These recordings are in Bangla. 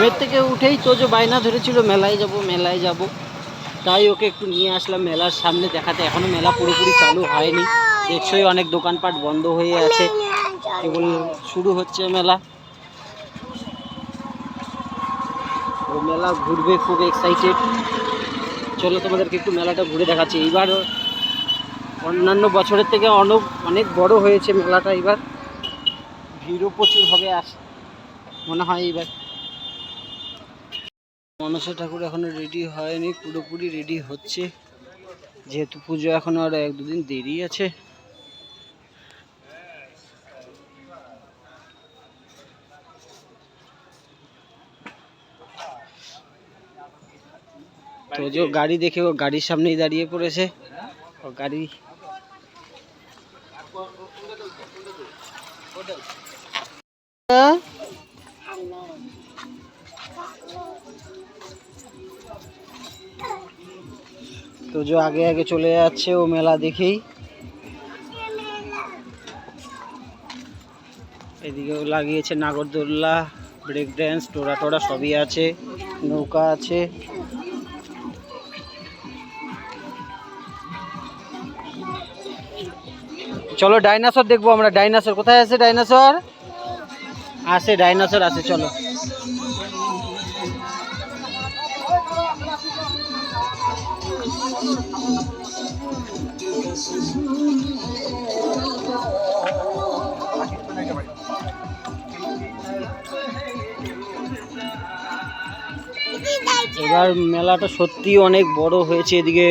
ঘুমের থেকে উঠেই তো যে বায়না ধরেছিল, মেলায় যাব মেলায় যাব। তাই ওকে একটু নিয়ে আসলাম মেলার সামনে দেখাতে। এখনও মেলা পুরোপুরি চালু হয়নি। দেখছই অনেক দোকানপাট বন্ধ হয়ে আছে। কেবল শুরু হচ্ছে মেলা। ও মেলা ঘুরবে, খুব এক্সাইটেড চলো তোমাদেরকে একটু মেলাটা ঘুরে দেখাচ্ছি। এইবার অন্যান্য বছরের থেকে অনেক অনেক বড় হয়েছে মেলাটা। এবার ভিড়ও প্রচুর হবে আস মনে হয় এবার মনসা ঠাকুর এখনও রেডি হয়নি পুরোপুরি রেডি হচ্ছে। যেহেতু পুজো এখনও আর এক দুদিন দেরি আছে। তো যে গাড়ি দেখে ও গাড়ির সামনেই দাঁড়িয়ে পড়েছে। ও গাড়ি তো যে আগে আগে চলে যাচ্ছে ও মেলা দেখেই। এদিকেও লাগিয়েছে নাগরদোল্লা ব্রেক ড্যান্স টোরা টোরা সবই আছে, নৌকা আছে। চলো ডাইনোসর দেখব আমরা, ডাইনোসর। কোথায় আছে ডাইনোসর? আছে ডাইনোসর আছে, চলো। এবার মেলাটা সত্যি অনেক বড় হয়েছে। এদিকে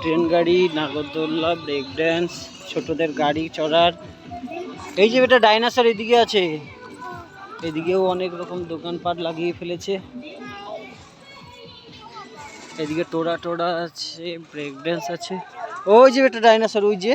ট্রেন গাড়ি, নাগরদোল্লা ব্রেক ড্যান্স ছোটদের গাড়ি চড়ার। এই যে এটা ডাইনোসর এদিকে আছে। এদিকেও অনেক রকম দোকানপাট লাগিয়ে ফেলেছে। এদিকে টোরা টোরা আছে ব্রেক ড্যান্স আছে। ওই যে এটা ডাইনোসর ওই যে।